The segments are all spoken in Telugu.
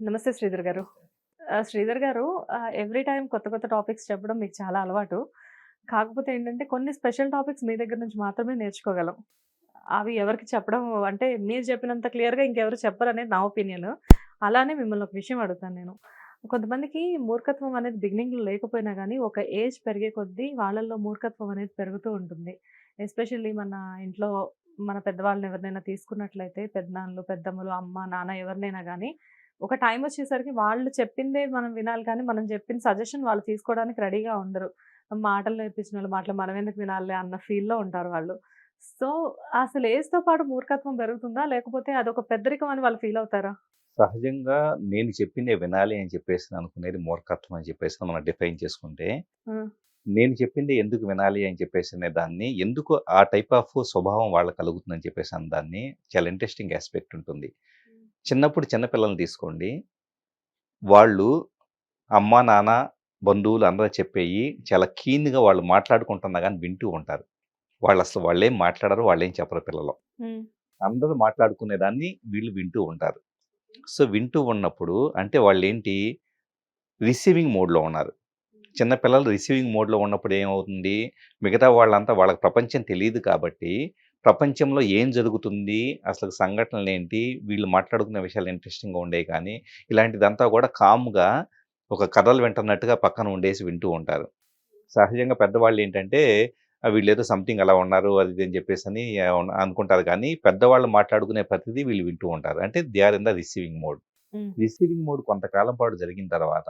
నమస్తే శ్రీధర్ గారు. శ్రీధర్ గారు ఎవ్రీ టైం కొత్త కొత్త టాపిక్స్ చెప్పడం మీకు చాలా అలవాటు. కాకపోతే ఏంటంటే కొన్ని స్పెషల్ టాపిక్స్ మీ దగ్గర నుంచి మాత్రమే నేర్చుకోగలం. అవి ఎవరికి చెప్పడం అంటే మీరు చెప్పినంత క్లియర్‌గా ఇంకెవరు చెప్పరనేది నా ఒపీనియన్. అలానే మిమ్మల్ని ఒక విషయం అడుగుతాను నేను. కొంతమందికి మూర్ఖత్వం అనేది బిగినింగ్‌లో లేకపోయినా కానీ ఒక ఏజ్ పెరిగే కొద్దీ వాళ్ళల్లో మూర్ఖత్వం అనేది పెరుగుతూ ఉంటుంది. ఎస్పెషల్లీ మన ఇంట్లో మన పెద్దవాళ్ళని ఎవరినైనా తీసుకున్నట్లయితే పెద్దనాన్నలు, పెద్దమ్మలు, అమ్మ, నాన్న ఎవరినైనా కానీ ఒక టైమ్ వచ్చేసరికి వాళ్ళు చెప్పిందే మనం వినాలి కానీ మనం చెప్పిన సజెషన్ వాళ్ళు తీసుకోవడానికి రెడీగా ఉండరు. మాటలు నేర్పించినోళ్ళ మాటలు మనం ఎందుకు వినాలిలే అన్న ఫీల్‌లో ఉంటారు వాళ్ళు. సో, అసలు ఏజ్‌తో పాటు మూర్ఖత్వం పెరుగుతుందా? లేకపోతే అదొక పెద్దరికం అని వాళ్ళు ఫీల్ అవుతారా? సహజంగా నేను చెప్పిందే వినాలి అని చెప్పేసి అనుకునేది మూర్ఖత్వం అని చెప్పేసి మనం డిఫైన్ చేసుకుంటే. నేను చెప్పిందే ఎందుకు వినాలి అని చెప్పేసి అనే దాన్ని ఎందుకు ఆ టైప్ ఆఫ్ స్వభావం వాళ్ళకి కలుగుతుందని చెప్పేసి అన్న దాన్ని చాలా ఇంట్రెస్టింగ్ యాస్పెక్ట్ ఉంటుంది. చిన్నప్పుడు చిన్న పిల్లల్ని తీసుకోండి. వాళ్ళు అమ్మ, నాన్న, బంధువులు అందరూ చెప్పేయి చాలా కీన్‌గా వాళ్ళు మాట్లాడుకుంటున్నా గాని వింటూ ఉంటారు. వాళ్ళసలు వాళ్ళేం మాట్లాడరు. వాళ్ళేం చెప్పరు పిల్లలు. అందరూ మాట్లాడుకునే దాన్ని వీళ్ళు వింటూ ఉంటారు. సో, వింటూ ఉన్నప్పుడు అంటే వాళ్ళేంటి రిసీవింగ్ మోడ్‌లో ఉన్నారు. చిన్న పిల్లలు రిసీవింగ్ మోడ్‌లో ఉన్నప్పుడు ఏమవుతుంది? మిగతా వాళ్ళంతా వాళ్ళకి ప్రపంచం తెలీదు కాబట్టి, ప్రపంచంలో ఏం జరుగుతుంది? అసలు సంఘటనలేంటి? వీళ్ళు మాట్లాడుకునే విషయాలు ఇంట్రెస్టింగ్‌గా ఉండేవి కానీ, ఇలాంటిదంతా కూడా కామ్‌గా ఒక కథలు వింటున్నట్టుగా పక్కన ఉండేసి వింటూ ఉంటారు. సహజంగా పెద్దవాళ్ళేంటంటే ఆహ్, వీళ్ళేదో సంథింగ్ అలా ఉన్నారు అది ఇది అని చెప్పేసని ఆహ్, అనుకుంటారు కానీ, పెద్దవాళ్ళు మాట్లాడుకునే ప్రతిదీ వీళ్ళు వింటూ ఉంటారు. అంటే they are in the receiving mode. Receiving mode కొంతకాలం పాటు జరిగిన తర్వాత,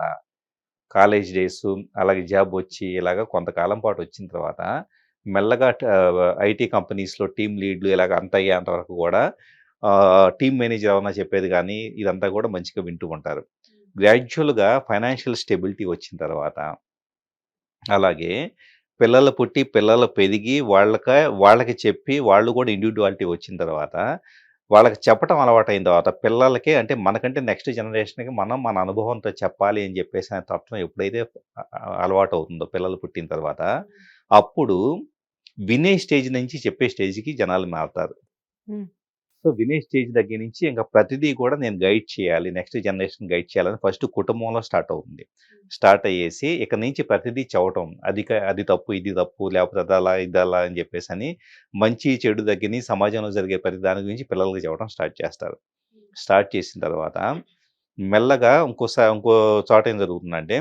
కాలేజ్ డేసు, అలాగే జాబ్ వచ్చి ఇలాగ కొంతకాలం పాటు వచ్చిన తర్వాత, మెల్లగా ఐటీ కంపెనీస్‌లో టీమ్ లీడ్‌లు ఇలాగ అంత అయ్యేంత వరకు కూడా టీమ్ మేనేజర్ ఏమన్నా చెప్పేది గానీ, ఇదంతా కూడా మంచిగా వింటూ ఉంటారు. గ్రాడ్యుయల్‌గా ఫైనాన్షియల్ స్టెబిలిటీ వచ్చిన తర్వాత అలాగే పిల్లలు పుట్టి, పిల్లలు పెరిగి వాళ్ళక వాళ్ళకి చెప్పి వాళ్ళు కూడా ఇండివిడ్యువాలిటీ వచ్చిన తర్వాత, వాళ్ళకి చెప్పటం అలవాటయిన తర్వాత పిల్లలకి అంటే మనకంటే నెక్స్ట్ జనరేషన్‌కి మనం మన అనుభవంతో చెప్పాలి అని చెప్పేసి అనే తత్వం ఎప్పుడైతే అ అ అలవాటవుతుందో పిల్లలు పుట్టిన తర్వాత, అప్పుడు వినే స్టేజ్ నుంచి చెప్పే స్టేజ్‌కి జనాలు మారతారు. సో, వినే స్టేజ్ దగ్గర నుంచి ఇంక ప్రతిదీ కూడా నేను గైడ్ చేయాలి. నెక్స్ట్ జనరేషన్ గైడ్ చేయాలని ఫస్ట్ కుటుంబంలో స్టార్ట్ అవుతుంది. స్టార్ట్ అయ్యేసి ఇక నుంచి ప్రతిదీ చెప్పటం. అది అది తప్పు, ఇది తప్పు లేకపోతే అదలా, ఇదలా అని చెప్పేసని మంచి, చెడు దగ్గర సమాజంలో జరిగే ప్రతి దాని గురించి పిల్లలకి చెప్పడం స్టార్ట్ చేస్తారు. స్టార్ట్ చేసిన తర్వాత మెల్లగా ఇంకోసా ఇంకో చోట ఏం జరుగుతుందంటే,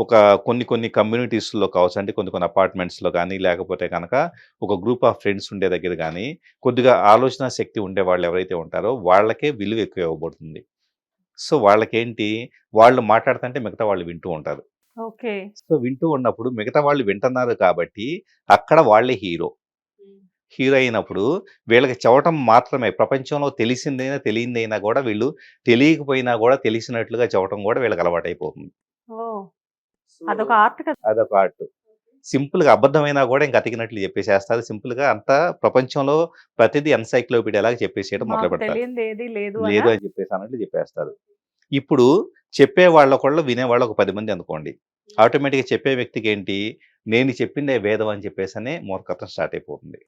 ఒక కొన్ని కొన్ని కమ్యూనిటీస్‌లో కావచ్చు, అంటే కొన్ని కొన్ని అపార్ట్మెంట్స్‌లో గానీ, లేకపోతే గనక ఒక గ్రూప్ ఆఫ్ ఫ్రెండ్స్ ఉండే దగ్గర గానీ, కొద్దిగా ఆలోచనా శక్తి ఉండేవాళ్ళు ఎవరైతే ఉంటారో వాళ్ళకే విలువ ఎక్కువ ఇవ్వబడుతుంది. సో, వాళ్ళకేంటి వాళ్ళు మాట్లాడుతుంటే మిగతా వాళ్ళు వింటూ ఉంటారు. ఓకే. సో, వింటూ ఉన్నప్పుడు మిగతా వాళ్ళు వింటున్నారు కాబట్టి, అక్కడ వాళ్ళే హీరో. హీరో అయినప్పుడు వీళ్ళకి చెప్పటం మాత్రమే ప్రపంచంలో తెలిసిందైనా, తెలియనిదైనా కూడా వీళ్ళు తెలియకపోయినా కూడా తెలిసినట్లుగా చెప్పటం కూడా వీళ్ళకి అలవాటైపోతుంది. అదొక ఆర్ట్ కదా! అదొక ఆర్ట్. సింపుల్‌గా అబద్ధమైనా కూడా ఇంక అతికినట్లు చెప్పేసేస్తారు. సింపుల్‌గా అంతా ప్రపంచంలో ప్రతిదీ ఎన్‌సైక్లోపీడియాలాగా చెప్పేసేయడం మాకు మొదలుపెడతారు. తెలియనిదేది లేదు అనా? లేదు అని చెప్పేసి అన్నట్లు చెప్పేస్తారు. ఇప్పుడు చెప్పే వాళ్ళొకళ్ళు, వినేవాళ్ళు ఒక 10 మంది అనుకోండి. ఆటోమేటిక్‌గా చెప్పే వ్యక్తికేంటి, నేను చెప్పిందే వేదం అని చెప్పేసనే మూర్ఖత్వం స్టార్ట్ అయిపోతుంది.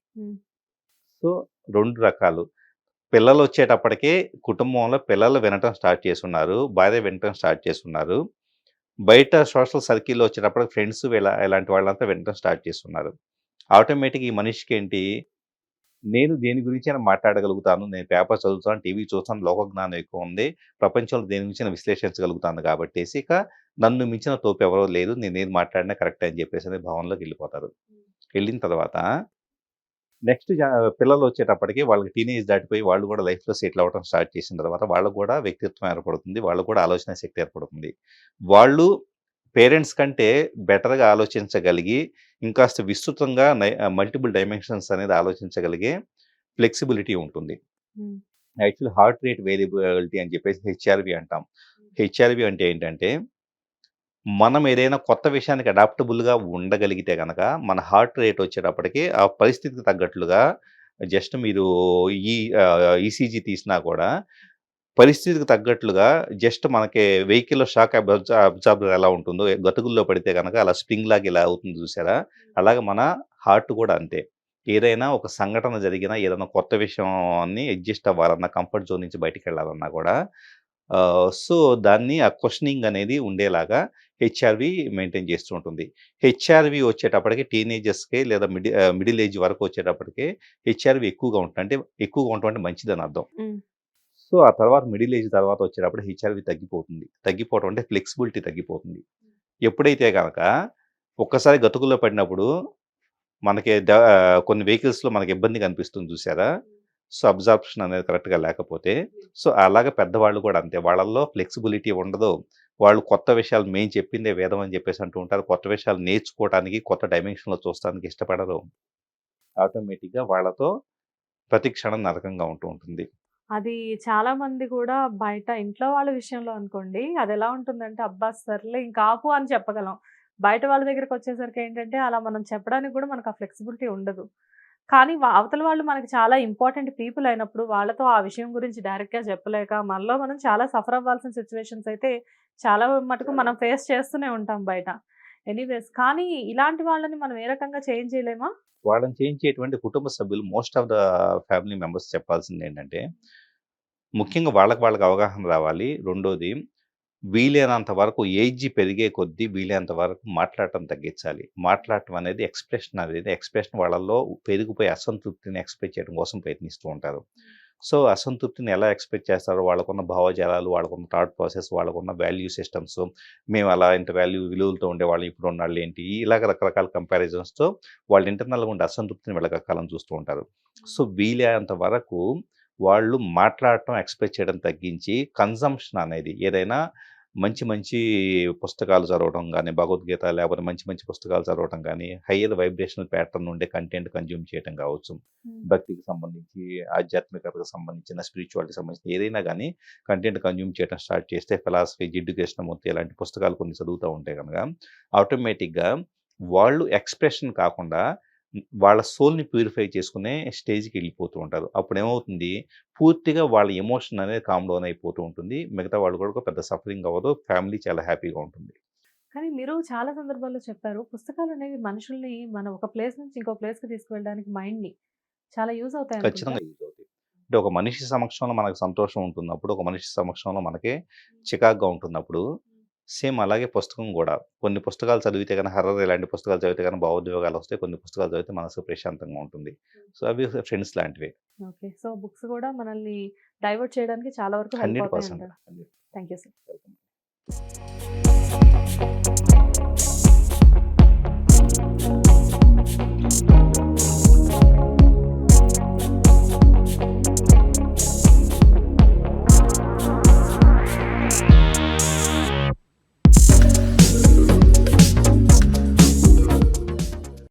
సో, 2 రకాలు. పిల్లలొచ్చేటప్పటికే కుటుంబంలో పిల్లలు వినటం స్టార్ట్ చేసున్నారు. భార్య వినటం స్టార్ట్ చేసున్నారు. బయట సోషల్ సర్కిల్‌లో వచ్చేటప్పటికి ఫ్రెండ్స్ వీళ్ళ ఇలాంటి వాళ్ళంతా వినటం స్టార్ట్ చేస్తున్నారు. ఆటోమేటిక్‌గా ఈ మనిషికేంటి, నేను దేని గురించైనా మాట్లాడగలుగుతాను. నేను పేపర్ చదువుతాను, టీవీ చూస్తాను, లోక జ్ఞానం ఎక్కువుంది. ప్రపంచంలో దేని గురించైనా విశ్లేషించగలుగుతాను కాబట్టేసి ఇక నన్ను మించిన తోపు ఎవరో లేరు. నేనేది మాట్లాడినా కరెక్టే అని చెప్పేసనే భావనలోకెళ్ళిపోతారు. వెళ్ళిన తర్వాత నెక్స్ట్ జ పిల్లలొచ్చేటప్పటికి వాళ్ళకి టీనేజ్ దాటిపోయి వాళ్ళు కూడా లైఫ్‌లో సెటిల్ అవ్వటం స్టార్ట్ చేసిన తర్వాత వాళ్ళకి కూడా వ్యక్తిత్వం ఏర్పడుతుంది. వాళ్ళకి కూడా ఆలోచన శక్తి ఏర్పడుతుంది. వాళ్ళు పేరెంట్స్ కంటే బెటర్‌గా ఆలోచించగలిగి, ఇంకాస్త విస్తృతంగా మల్టిపుల్ డైమెన్షన్స్ అనేది ఆలోచించగలిగే ఫ్లెక్సిబిలిటీ ఉంటుంది. హ్మ్. యాక్చువల్లీ హార్ట్ రేట్ వేరియబిలిటీ అని చెప్పేసి హెచ్ఆర్‌వి అంటాం. హెచ్ఆర్‌వి అంటే ఏంటంటే, మనం ఏదైనా కొత్త విషయానికి అడాప్టబుల్‌గా ఉండగలిగితే గనక, మన హార్ట్ రేట్ వచ్చేటప్పటికి ఆ పరిస్థితికి తగ్గట్లుగా జస్ట్ మీరు ఈ ఈసీజీ తీసినా కూడా పరిస్థితికి తగ్గట్లుగా జస్ట్ మనకి వెహికల్‌లో షాక్ అబ్జ అబ్జార్బర్ ఎలా ఉంటుందో, గతుకుల్లో పడితే గనక అలా స్ప్రింగ్ లాగా ఇలా అవుతుంది చూసారా? అలాగే మన హార్ట్ కూడా అంతే. ఏదైనా ఒక సంఘటన జరిగినా, ఏదైనా కొత్త విషయాన్ని అడ్జస్ట్ అవ్వాలన్నా, కంఫర్ట్ జోన్ నుంచి బయటికెళ్ళాలన్నా కూడా, ఆహ్, సో, దాన్ని ఆ క్వెషనింగ్ అనేది ఉండేలాగా హెచ్ఆర్‌వి మెయింటైన్ చేస్తూ ఉంటుంది. హెచ్ఆర్‌వి వచ్చేటప్పటికి టీనేజర్స్‌కే లేదా మిడి మిడిల్ ఏజ్ వరకు వచ్చేటప్పటికే హెచ్ఆర్‌వి ఎక్కువగా ఉంటుంది. అంటే ఎక్కువగా ఉండటం అంటే మంచిదని అర్థం. సో, ఆ తర్వాత మిడిల్ ఏజ్ తర్వాత వచ్చేటప్పుడు హెచ్ఆర్‌వి తగ్గిపోతుంది. తగ్గిపోవడం అంటే ఫ్లెక్సిబిలిటీ తగ్గిపోతుంది. ఎప్పుడైతే గనక ఒక్కసారి గతుకుల్లో పడినప్పుడు మనకి కొన్ని వెహికల్స్‌లో మనకి ఇబ్బందిగా అనిపిస్తుంది చూసారా? సో, అబ్జార్ప్షన్ అనేది కరెక్ట్‌గా లేకపోతే సో, అలాగే పెద్దవాళ్ళు కూడా అంతే. వాళ్ళల్లో ఫ్లెక్సిబిలిటీ ఉండదు. వాళ్ళు కొత్త విషయాలు మేము చెప్పిందే వేదం అని చెప్పేసి అంటూ ఉంటారు. కొత్త విషయాలు నేర్చుకోవటానికి, కొత్త డైమెన్షన్‌లో చూస్తానికి ఇష్టపడరు. ఆటోమేటిక్‌గా వాళ్ళతో ప్రతి క్షణం నరకంగా ఉంటూ ఉంటుంది. అది చాలా మంది కూడా బయట ఇంట్లో వాళ్ళ విషయంలో అనుకోండి అది ఎలా ఉంటుందంటే, అబ్బా! సర్లే ఇంకా ఆపు అని చెప్పగలం. బయట వాళ్ళ దగ్గరకొచ్చేసరికి ఏంటంటే, అలా మనం చెప్పడానికి కూడా మనకు ఆ ఫ్లెక్సిబిలిటీ ఉండదు. కానీ అవతల వాళ్ళు మనకి చాలా ఇంపార్టెంట్ పీపుల్ అయినప్పుడు వాళ్ళతో ఆ విషయం గురించి డైరెక్ట్‌గా చెప్పలేక మనలో మనం చాలా సఫర్ అవ్వాల్సిన సిచ్యువేషన్స్ అయితే చాలా మటుకు మనం ఫేస్ చేస్తూనే ఉంటాం బయట. ఎనీవేస్ కానీ ఇలాంటి వాళ్ళని మనం ఏ రకంగా చేంజ్ చేయలేమా? వాళ్ళని చేంజ్ చేయటువంటి కుటుంబ సభ్యులు most of the family members చెప్పాల్సింది ఏంటంటే ముఖ్యంగా వాళ్ళకి వాళ్ళకి అవగాహన రావాలి. రెండోది వీలైనంత వరకు ఏజ్ పెరిగే కొద్దీ వీలైనంత వరకు మాట్లాడటం తగ్గించాలి. మాట్లాడటం అనేది ఎక్స్‌ప్రెషన్ అనేది ఎక్స్‌ప్రెషన్ వాళ్ళలో పెరిగిపోయే అసంతృప్తిని ఎక్స్‌ప్రెస్ చేయడం కోసం ప్రయత్నిస్తూ ఉంటారు. సో, అసంతృప్తిని ఎలా ఎక్స్‌ప్రెస్ చేస్తారో వాళ్ళకున్న భావజాలాలు, వాళ్ళకున్న థాట్ ప్రాసెస్, వాళ్ళకున్న వాల్యూ సిస్టమ్స్ మేము అలా ఇంత వాల్యూ విలువలతో ఉండేవాళ్ళం ఇప్పుడు ఉన్నాళ్ళు ఏంటి? ఇలాగ రకరకాల కంపారిజన్స్‌తో వాళ్ళు ఇంటర్నల్‌గా ఉండే అసంతృప్తిని వెళ్ళగక్కాలని చూస్తూ ఉంటారు. సో, వీలైనంత వరకు వాళ్ళు మాట్లాడటం, ఎక్స్‌ప్రెస్ చేయడం తగ్గించి కన్జంప్షన్ అనేది ఏదైనా మంచి మంచి పుస్తకాలు చదవడం గాని, భగవద్గీత లేకపోతే మంచి మంచి పుస్తకాలు చదవటం గాని, హైయర్ వైబ్రేషనల్ ప్యాటర్న్ ఉండే కంటెంట్ కన్జ్యూమ్ చేయటం కావచ్చు. భక్తికి సంబంధించి, ఆధ్యాత్మికతకు సంబంధించిన, స్పిరిచువాలిటీకి సంబంధించిన ఏదైనా గాని కంటెంట్ కన్జ్యూమ్ చేయడం స్టార్ట్ చేస్తే ఫిలాసఫీ, జిడ్డు కృష్ణమూర్తి ఇలాంటి పుస్తకాలు కొన్ని చదువుతా ఉంటే గనక ఆటోమేటిక్‌గా వాళ్ళు ఎక్స్‌ప్రెషన్ కాకుండా వాళ్ళ సోల్‌ని ప్యూరిఫై చేసుకునే స్టేజ్‌కి వెళ్ళిపోతూ ఉంటారు. అప్పుడేమవుతుంది పూర్తిగా వాళ్ళ ఎమోషన్ అనేది కామ్ డౌన్ అయిపోతూ ఉంటుంది. మిగతా వాళ్ళు కూడా పెద్ద సఫరింగ్ అవ్వదు. ఫ్యామిలీ చాలా హ్యాపీగా ఉంటుంది. కానీ మీరు చాలా సందర్భాల్లో చెప్పారు. పుస్తకాలనేవి మనుషుల్ని మనం ఒక ప్లేస్ నుంచి ఇంకో ప్లేస్‌కి తీసుకువెళ్ళడానికి మైండ్‌ని చాలా యూజ్ అవుతాయి. ఖచ్చితంగా యూజ్ అవుతాయి. అంటే ఒక మనిషి సమక్షంలో మనకు సంతోషం ఉంటున్నప్పుడు, ఒక మనిషి సమక్షంలో మనకి చికాకుగా ఉంటున్నప్పుడు సేమ్ అలాగే పుస్తకం గూడా. కొన్ని పుస్తకాలు చదివితే గనక హర్రర్ ఇలాంటి పుస్తకాలు చదివితే గనక భావోద్వేగాలు వస్తాయి. కొన్ని పుస్తకాలు చదివితే మనసు ప్రశాంతంగా ఉంటుంది. సో, అవి ఫ్రెండ్స్ లాంటివే. ఓకే. సో, బుక్స్ కూడా మనల్ని డైవర్ట్ చేయడానికి చాలా వరకు help 100% అవుతాయంటారు. Hundred thank you sir.